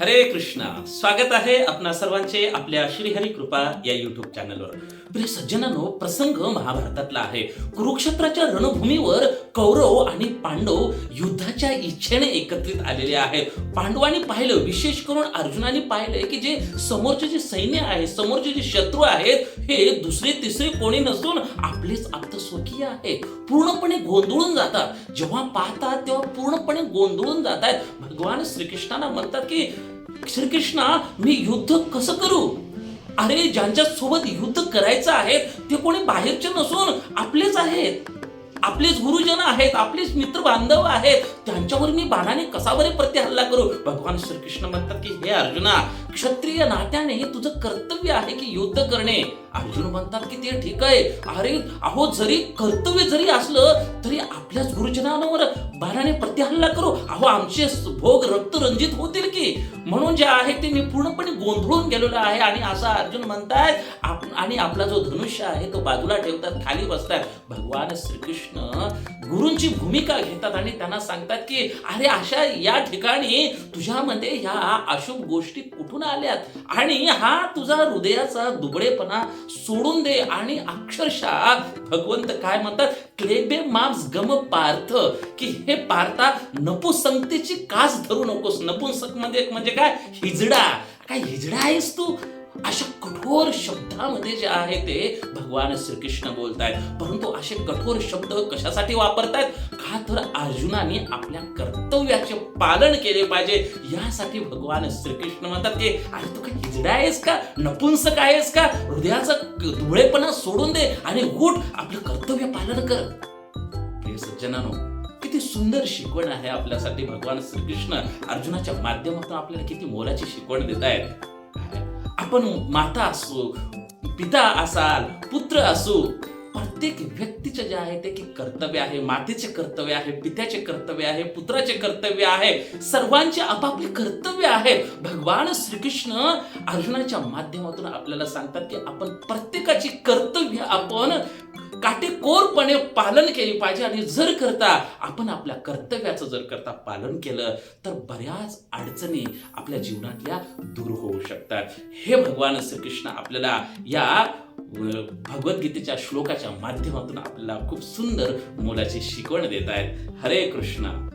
हरे कृष्णा. स्वागत आहे आपणा सर्वांचे आपल्या श्रीहरी कृपा या युट्यूब चॅनलवर प्रिय सज्जनांनो प्रसंग महाभारतातला आहे. कुरुक्षेत्राच्या रणभूमीवर कौरव आणि पांडव युद्धाच्या इच्छेने एकत्रित आलेले आहेत. पांडवांनी पाहिलं विशेष करून अर्जुनाने पाहिलं की जे समोरचे जे सैन्य आहे समोरचे जे शत्रू आहेत हे दुसरे तिसरे कोणी नसून आपलेच आप्त स्वकीय आहे पूर्णपणे गोंधळून जातात. जेव्हा पाहतात तेव्हा पूर्ण पूर्णपणे गोंधळून जातात भगवान श्रीकृष्णाला म्हणतात की श्रीकृष्णा मी युद्ध कसं करू? अरे ज्यांच्या सोबत युद्ध करायचं आहे ते कोणी बाहेरचे नसून आपलेच आहेत. आपलेच गुरुजन आहेत आपलेच मित्र बांधव आहेत. त्यांच्यावर मी बाणाने कसा बरे प्रतिहल्ला करू? भगवान श्रीकृष्ण म्हणतात की हे अर्जुना क्षत्रिय नात्याने हे तुझं कर्तव्य आहे की युद्ध करणे? अर्जुन म्हणतात की ते ठीक आहे. अरे अहो जरी कर्तव्य जरी असलं आपल्याच गुरुजनांवर बाणाने प्रतिहल्ला करू. अहो आमचे भोग रक्तरंजित होतील की? म्हणून जे आहे ते मी पूर्णपणे गोंधळून गेलेलो आहे आणि असा अर्जुन म्हणतायत आप आणि आपला जो धनुष्य आहे तो बाजूला ठेवतात खाली बसतात. भगवान श्रीकृष्ण गुरूंची भूमिका घेतात आणि त्यांना सांगतात की अरे अशा या ठिकाणी तुझ्यामध्ये ह्या अशुभ गोष्टी कुठून आल्यात? आणि हा तुझा हृदयाचा दुबळेपणा सोडून दे. आणि अक्षरशः भगवंत काय म्हणतात क्लेबे माप्स गम पार्थ की हे पार्था नपुसंगतेची कास धरू नकोस. नपुंसक म्हणजे म्हणजे काय? हिजडा. काय हिजडा आहेस तू? अशा कठोर शब्दामध्ये जे आहे ते भगवान श्रीकृष्ण बोलतायत. परंतु असे कठोर शब्द कशासाठी वापरतायत? का तर अर्जुनाने आपल्या कर्तव्याचे पालन केले पाहिजे. यासाठी भगवान श्रीकृष्ण म्हणतात की अरे तू काय हिजडा आहेस का? नपुंसक आहेस का? हृदयाचा धुळेपणा सोडून दे आणि उठ. आपलं कर्तव्य पालन कर. सज्जनानो किती सुंदर शिकवण आहे आपल्यासाठी भगवान श्रीकृष्ण. अर्जुनाच्या माध्यमातून आपल्याला किती मोलाची शिकवण देत आहेत. आपण माता असू पिता असाल पुत्र असू प्रत्येक व्यक्तीचे जे आहे ते की कर्तव्य आहे. मातेचे कर्तव्य आहे पित्याचे कर्तव्य आहे पुत्राचे कर्तव्य आहे सर्वांचे आपापले कर्तव्य आहे. भगवान श्रीकृष्ण अर्जुनाच्या माध्यमातून आपल्याला सांगतात की आपण प्रत्येकाची कर्तव्य आपण काटेकोरपणे पालन केली पाहिजे आणि जर करता आपण आपल्या कर्तव्याचं जर करता पालन केलं तर बऱ्याच अडचणी आपल्या जीवनातल्या दूर होऊ शकतात. हे भगवान श्रीकृष्ण आपल्याला या भगवद्गीतेच्या श्लोकाच्या माध्यमातून आपल्याला खूप सुंदर मोलाची शिकवण देत आहेत. हरे कृष्ण.